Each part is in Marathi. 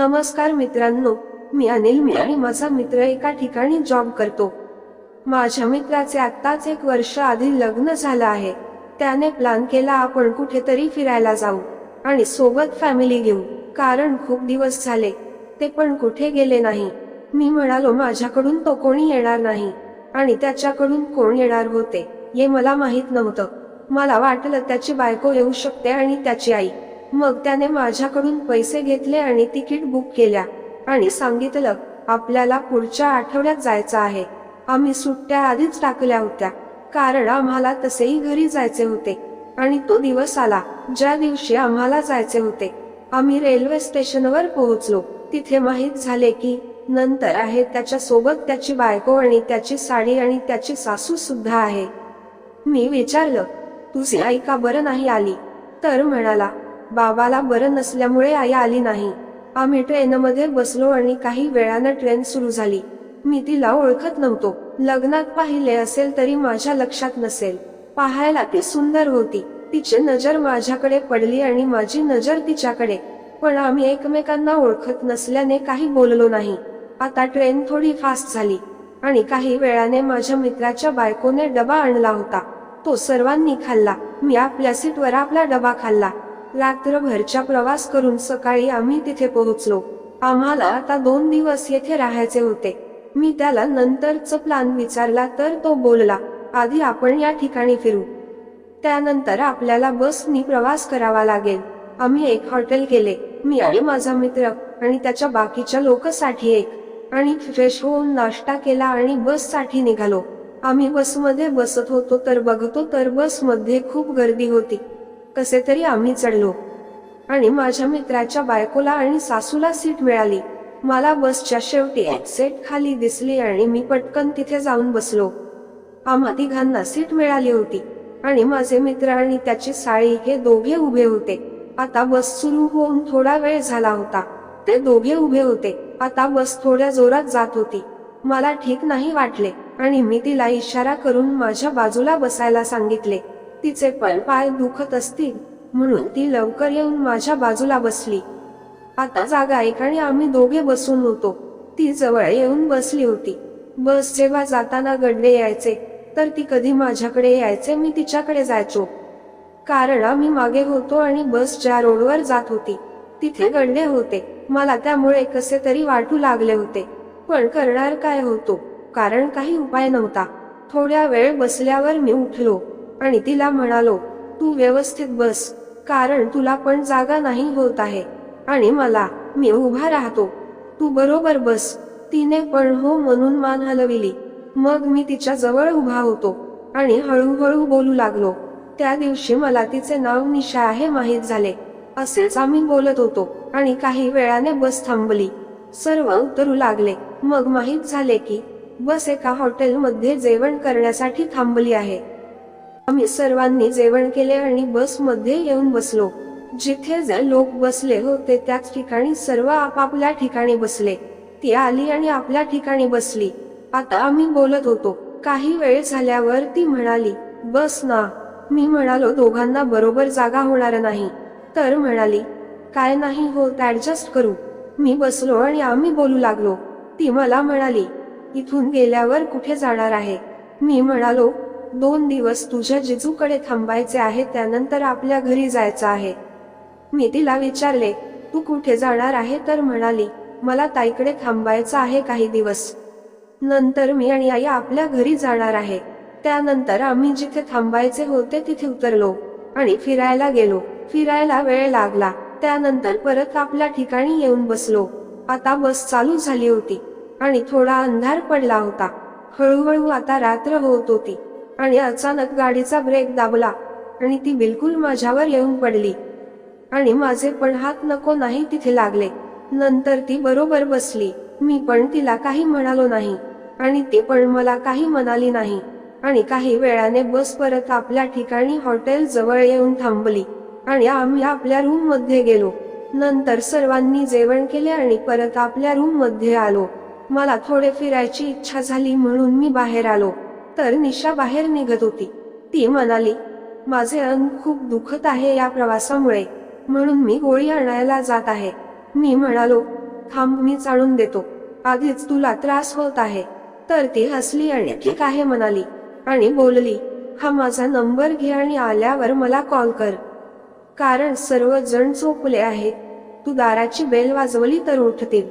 नमस्कार मित्रांनो मी अनिल मी आणि माझा मित्र एका ठिकाणी जॉब करतो. माझ्या मित्राचे आत्ताच एक वर्ष आधी लग्न झालं आहे. त्याने प्लॅन केला आपण कुठेतरी फिरायला जाऊ आणि सोबत फॅमिली घेऊ कारण खूप दिवस झाले ते पण कुठे गेले नाही. मी म्हणालो माझ्याकडून तो कोणी येणार नाही. आणि त्याच्याकडून कोण येणार होते हे मला माहीत नव्हतं. मला वाटलं त्याची बायको येऊ शकते आणि त्याची आई. मग त्याने माझ्याकडून पैसे घेतले आणि तिकीट बुक केल्या आणि सांगितलं आपल्याला पुढच्या आठवड्यात जायचं आहे. आम्ही सुट्ट्या आधीच टाकल्या होत्या. कारण आम्हाला तसेही घरी जायचे होते. आणि तो दिवस आला ज्या दिवशी आम्हाला जायचे होते. आम्ही रेल्वे स्टेशनवर पोहोचलो. तिथे माहीत झाले की नंतर आहे त्याच्या सोबत त्याची बायको आणि त्याची साडी आणि त्याची सासू सुद्धा आहे. मी विचारलं तुझी आई का बरं नाही आली? तर म्हणाला बाबाला बरं नसल्यामुळे आई आली नाही. आम्ही ट्रेनमध्ये बसलो आणि काही वेळानं ट्रेन सुरू झाली. मी तिला ओळखत नव्हतो. लग्नात पाहिले असेल तरी माझ्या लक्षात नसेल. पाहायला ती सुंदर होती. तिची नजर माझ्याकडे पडली आणि माझी नजर तिच्याकडे. पण आम्ही एकमेकांना ओळखत नसल्याने काही बोललो नाही. आता ट्रेन थोडी फास्ट झाली. आणि काही वेळाने माझ्या मित्राच्या बायकोने डबा आणला होता. तो सर्वांनी खाल्ला. मी आपल्या सीटवर आपला डबा खाल्ला. रात्रभरच्या प्रवास करून सकाळी आम्ही तिथे पोहोचलो. आम्हाला आता दोन दिवस येथे राहायचे होते. मी त्याला नंतरच प्लान विचारला तर तो बोलला आधी आपण या ठिकाणी फिरू. त्यानंतर आपल्याला बसनी प्रवास करावा लागेल. आम्ही एक हॉटेल केले मी आणि माझा मित्र आणि त्याच्या बाकीच्या लोकसाठी एक. आणि फ्रेश होऊन नाश्ता केला आणि बससाठी निघालो. आम्ही बसमध्ये बसत होतो तर बघतो तर बसमध्ये खूप गर्दी होती. कसे तरी आम्ही चढलो. आणि माझ्या मित्राच्या बायकोला आणि सासूला सीट मिळाली. मला बसच्या शेवटी एक सेट खाली दिसली आणि मी पटकन तिथे जाऊन बसलो. आम्हा तिघांना सीट मिळाली होती. आणि माझे मित्र आणि त्याची साळी हे दोघे उभे होते. आता बस सुरू होऊन थोडा वेळ झाला होता. ते दोघे उभे होते. आता बस थोड्या जोरात जात होती. मला ठीक नाही वाटले. आणि मी तिला इशारा करून माझ्या बाजूला बसायला सांगितले. तिचे पण पाय दुखत असतील म्हणून ती लवकर येऊन माझ्या बाजूला बसली. आता जागा एक आणि आम्ही दोघे बसून होतो. ती जवळ येऊन बसली होती. बस जेव्हा जाताना गडले यायचे तर ती कधी माझ्याकडे यायचे मी तिच्याकडे जायचो. कारण आम्ही मागे होतो आणि बस ज्या रोडवर जात होती तिथे गडले होते. मला त्यामुळे कसे तरी वाटू लागले होते. पण करणार काय होतो? कारण काही उपाय नव्हता. थोड्या वेळ बसल्यावर मी उठलो. आणि तिला म्हणालो तू व्यवस्थित बस कारण तुला पण जागा नाही होत आहे. आणि मला मी उभा राहतो. तू बरोबर बस. तिने पण हो म्हणून मान हलविली. मग मी तिच्या जवळ उभा होतो आणि हळूहळू बोलू लागलो. त्या दिवशी मला तिचे नाव निशा आहे माहीत झाले. असेच आम्ही बोलत होतो आणि काही वेळाने बस थांबली. सर्व उतरू लागले. मग माहीत झाले की बस एका हॉटेलमध्ये जेवण करण्यासाठी थांबली आहे. आम्ही सर्वांनी जेवण केले आणि बसमध्ये येऊन बसलो. जिथे जे लोक बसले होते त्याच ठिकाणी सर्व आपापल्या ठिकाणी बसले. ती आली आणि आपल्या ठिकाणी बसली. आता आम्ही बोलत होतो. काही वेळ झाल्यावर ती म्हणाली बस ना. मी म्हणालो दोघांना बरोबर जागा होणार नाही. तर म्हणाली काय नाही होत ऍडजस्ट करू. मी बसलो आणि आम्ही बोलू लागलो. ती मला म्हणाली इथून गेल्यावर कुठे जाणार आहे? मी म्हणालो दोन दिवस तुझ्या जिजूकडे थांबायचे आहे त्यानंतर आपल्या घरी जायचं आहे. मी तिला विचारले तू कुठे जाणार आहे? तर म्हणाली मला ताईकडे थांबायचं आहे काही दिवस. नंतर मी आणि आई आपल्या घरी जाणार आहे. त्यानंतर आम्ही जिथे थांबायचे होते तिथे उतरलो आणि फिरायला गेलो. फिरायला वेळ लागला. त्यानंतर परत आपल्या ठिकाणी येऊन बसलो. आता बस चालू झाली होती आणि थोडा अंधार पडला होता. हळूहळू आता रात्र होत होती. आणि अचानक गाडीचा ब्रेक दाबला आणि ती बिलकुल माझ्यावर येऊन पडली. आणि माझे पण हात नको नाही तिथे लागले. नंतर ती बरोबर बसली. मी पण तिला काही म्हणालो नाही. आणि ती पण मला काही म्हणाली नाही. आणि काही वेळाने बस परत आपल्या ठिकाणी हॉटेल जवळ येऊन थांबली. आणि आम्ही आपल्या रूममध्ये गेलो. नंतर सर्वांनी जेवण केले आणि परत आपल्या रूममध्ये आलो. मला थोडे फिरायची इच्छा झाली म्हणून मी बाहेर आलो. तर निशा बाहेर निघत होती. ती म्हणाली माझे अंग खूप दुखत आहे या प्रवासामुळे म्हणून मी गोळी आणायला जात आहे. मी म्हणालो थांब मी चाळून देतो. आधीच तुला त्रास होत आहे. तर ती हसली आणि ठीक आहे म्हणाली आणि बोलली हा माझा नंबर घे आणि आल्यावर मला कॉल कर. कारण सर्वजण झोपले आहेत. तू दाराची बेल वाजवली तर उठतील.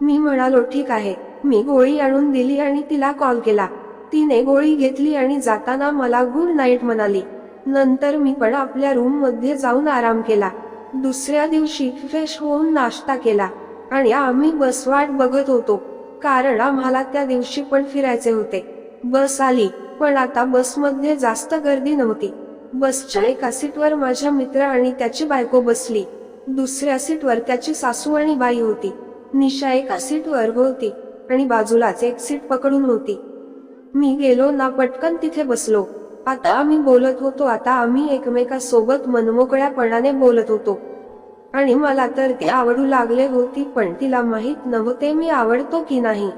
मी म्हणालो ठीक आहे. मी गोळी आणून दिली आणि तिला कॉल केला. तिने गोळी घेतली आणि जाताना मला गुड नाईट म्हणाली. नंतर मी पण आपल्या रूममध्ये जाऊन आराम केला. दुसऱ्या दिवशी फ्रेश होऊन नाश्ता केला. आणि आम्ही बस वाट बघत होतो. कारण आम्हाला त्या दिवशी पण फिरायचे होते. बस आली पण आता बसमध्ये जास्त गर्दी नव्हती. बसच्या एका सीटवर माझ्या मित्र आणि त्याची बायको बसली. दुसऱ्या सीटवर त्याची सासू आणि बाई होती. निशा एका सीटवर होती आणि बाजूलाच एक सीट पकडून होती. मी गेलो ना पटकन तिथे बसलो. आता आम्ही बोलत होतो आता आम्ही एकमेकासोबत मनमोकळ्यापणाने बोलत होतो. आणि मला तर ती आवडू लागले होती पण तिला माहीत नव्हते मी आवडतो की नाही.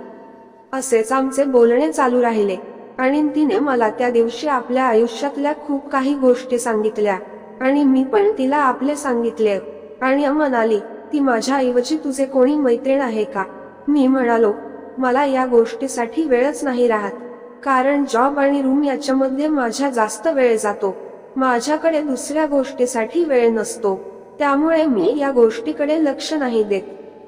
असेच आमचे बोलणे चालू राहिले. आणि तिने मला त्या दिवशी आपल्या आयुष्यातल्या खूप काही गोष्टी सांगितल्या. आणि मी पण तिला आपले सांगितले. आणि म्हणाली ती माझ्या ऐवजी तुझे कोणी मैत्रीण आहे का? मी म्हणालो मला या गोष्टीसाठी वेळच नाही राहत. कारण जॉब आणि रूम याच्यामध्ये माझ्या जास्त वेळ जातो. माझ्याकडे दुसऱ्या गोष्टीसाठी वेळ नसतो. त्यामुळे मी या गोष्टीकडे लक्ष नाही देत.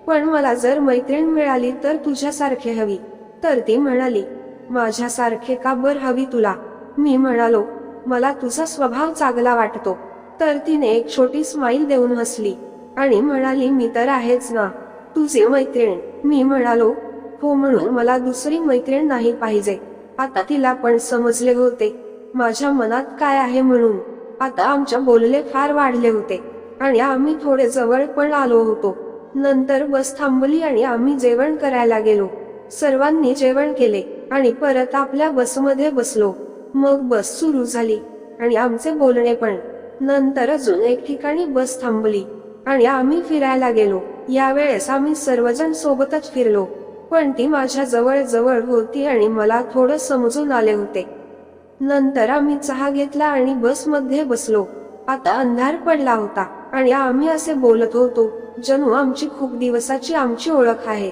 पण मला जर मैत्रीण मिळाली तर तुझ्यासारखे हवी. तर ती म्हणाली माझ्यासारखे का बर हवी तुला? मी म्हणालो मला तुझा स्वभाव चांगला वाटतो. तर तिने एक छोटी स्माईल देऊन हसली आणि म्हणाली मी तर आहेच ना तुझी मैत्रीण. मी म्हणालो हो म्हणून मला दुसरी मैत्रीण नाही पाहिजे. आता तिला पण समजले होते. माझ्या मनात काय आहे म्हणून. आता आमच्या बोलले फार वाढले होते. आणि आम्ही थोडे जवळ पण आलो होतो. नंतर बस थांबली आणि आम्ही जेवण करायला गेलो. सर्वांनी जेवण केले आणि परत आपल्या बसमध्ये बसलो. मग बस सुरू झाली. आणि आमचे बोलणे पण. नंतर अजून एक ठिकाणी बस थांबली. आणि आम्ही फिरायला गेलो. यावेळेस आम्ही सर्वजण सोबतच फिरलो. पण ती माझ्या जवळ जवळ होती आणि मला थोडं समजून आले होते. नंतर आम्ही चहा घेतला आणि बसमध्ये बसलो. आता अंधार पडला होता आणि आम्ही असे बोलत होतो जणू आमची खूप दिवसाची आमची ओळख आहे.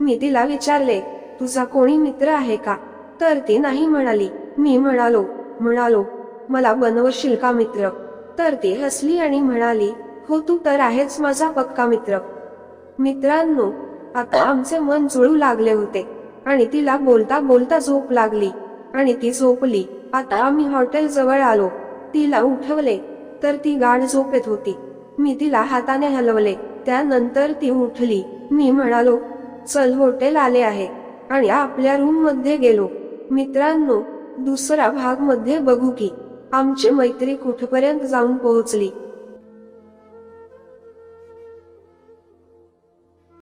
मी तिला विचारले तुझा कोणी मित्र आहे का? तर ती नाही म्हणाली. मी म्हणालो म्हणालो मला बनवशील का मित्र? तर ती हसली आणि म्हणाली हो तू तर आहेच माझा पक्का मित्र. मित्रांनो आता आमचे मन जुळू लागले होते. आणि तिला बोलता बोलता झोप लागली. आणि ती झोपली. आता आम्ही हॉटेल जवळ आलो. तिला उठवले. तर ती गाढ झोपेत होती. मी तिला हाताने हलवले. त्यानंतर ती उठली. मी म्हणालो चल हॉटेल आले आहे. आणि आपल्या रूममध्ये गेलो. मित्रांनो दुसरा भागमध्ये बघू की आमची मैत्री कुठपर्यंत जाऊन पोहोचली.